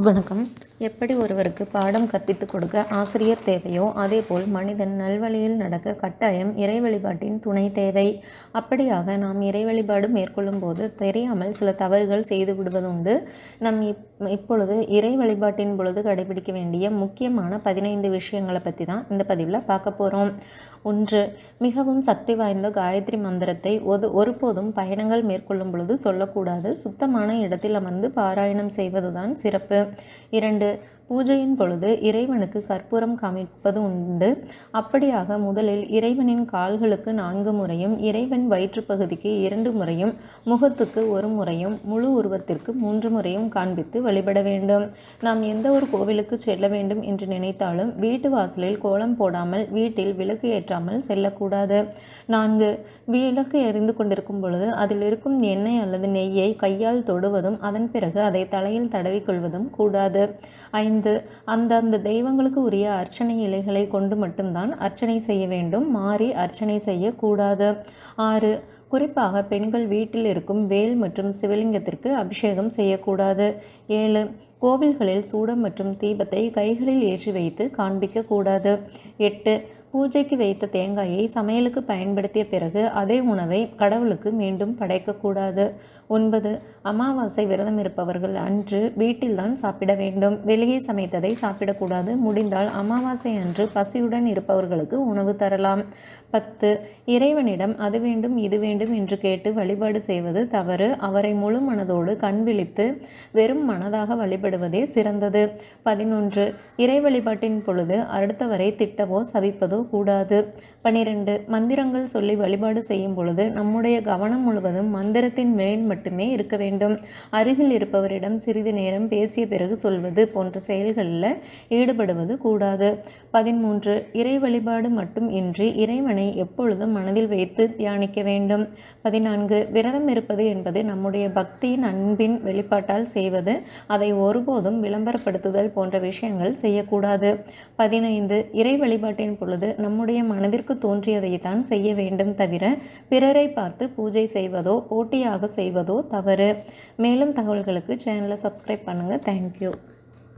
வணக்கம். எப்படி ஒருவருக்கு பாடம் கற்பித்துக் கொடுக்க ஆசிரியர் தேவையோ அதேபோல் மனிதன் நல்வழியில் நடக்க கட்டாயம் இறை வழிபாட்டின் துணை தேவை. அப்படியாக நாம் இறை வழிபாடு மேற்கொள்ளும் போது தெரியாமல் சில தவறுகள் செய்து விடுவதுண்டு. நம் இப் இப்பொழுது இறை வழிபாட்டின் பொழுது கடைபிடிக்க வேண்டிய முக்கியமான பதினைந்து விஷயங்களை பற்றி தான் இந்த பதிவில் பார்க்க போகிறோம் ஒன்று மிகவும் சக்தி வாய்ந்த காயத்ரி மந்திரத்தை ஒது ஒருபோதும் பயணங்கள் மேற்கொள்ளும் பொழுது சொல்லக்கூடாது. சுத்தமான இடத்தில் அமர்ந்து பாராயணம் செய்வதுதான் சிறப்பு. இரண்டு vardı. பூஜையின் பொழுது இறைவனுக்கு கற்பூரம் காமிப்பது உண்டு. அப்படியாக முதலில் இறைவனின் கால்களுக்கு நான்கு முறையும் இறைவன் வயிற்றுப்பகுதிக்கு இரண்டு முறையும் முகத்துக்கு ஒரு முறையும் முழு உருவத்திற்கு மூன்று முறையும் காண்பித்து வழிபட வேண்டும். நாம் எந்த ஒரு கோவிலுக்கு செல்ல வேண்டும் என்று நினைத்தாலும் வீட்டு வாசலில் கோலம் போடாமல் வீட்டில் விளக்கு ஏற்றாமல் செல்லக்கூடாது. நான்கு விளக்கு எரிந்து கொண்டிருக்கும் பொழுது அதில் இருக்கும் எண்ணெய் அல்லது நெய்யை கையால் தொடுவதும் அதன் பிறகு அதை தலையில் தடவிக்கொள்வதும் கூடாது. ஐந்து ஐந்து அந்தந்த தெய்வங்களுக்கு உரிய அர்ச்சனை இலைகளை கொண்டு மட்டும்தான் அர்ச்சனை செய்ய வேண்டும். மாறி அர்ச்சனை செய்யக்கூடாது. ஆறு குறிப்பாக பெண்கள் வீட்டில் இருக்கும் வேல் மற்றும் சிவலிங்கத்திற்கு அபிஷேகம் செய்யக்கூடாது. ஏழு கோவில்களில் சூடம் மற்றும் தீபத்தை கைகளில் ஏற்றி வைத்து காண்பிக்கக்கூடாது. எட்டு பூஜைக்கு வைத்த தேங்காயை சமையலுக்கு பயன்படுத்திய பிறகு அதே உணவை கடவுளுக்கு மீண்டும் படைக்கக்கூடாது. ஒன்பது அமாவாசை விரதம் இருப்பவர்கள் அன்று வீட்டில்தான் சாப்பிட வேண்டும். வெளியே சமைத்ததை சாப்பிடக்கூடாது. முடிந்தால் அமாவாசை அன்று பசியுடன் இருப்பவர்களுக்கு உணவு தரலாம். பத்து இறைவனிடம் அது வேண்டும் இது வேண்டும் வேண்டும் என்று கேட்டு வழிபாடு செய்வது தவறு. அவரை முழு மனதோடு கண் விழித்து வெறும் மனதாக வழிபடுவதே சிறந்தது. பதினொன்று. இறை வழிபாட்டின் பொழுது அடுத்தவரை திட்டவோ சவிப்பதோ கூடாது. பனிரெண்டு. மந்திரங்கள் சொல்லி வழிபாடு செய்யும் பொழுது நம்முடைய கவனம் முழுவதும் மந்திரத்தின் மேல் மட்டுமே இருக்க வேண்டும். அருகில் இருப்பவரிடம் சிறிது நேரம் பேசிய பிறகு சொல்வது போன்ற செயல்களில் ஈடுபடுவது கூடாது. பதிமூன்று. இறை வழிபாடு மட்டும் இன்றி இறைவனை எப்பொழுதும் மனதில் வைத்து தியானிக்க வேண்டும். பதினான்கு. விரதம் இருப்பது என்பது நம்முடைய பக்தியின் அன்பின் வெளிப்பாட்டால் செய்வது. அதை ஒருபோதும் விளம்பரப்படுத்துதல் போன்ற விஷயங்கள் செய்யக்கூடாது. பதினைந்து. இறை வழிபாட்டின் பொழுது நம்முடைய மனதிற்கு தோன்றியதை தான் செய்ய வேண்டும் தவிர பிறரை பார்த்து பூஜை செய்வதோ போட்டியாக செய்வதோ தவறு. மேலும் தகவல்களுக்கு சேனலை சப்ஸ்கிரைப் பண்ணுங்கள் தேங்க்யூ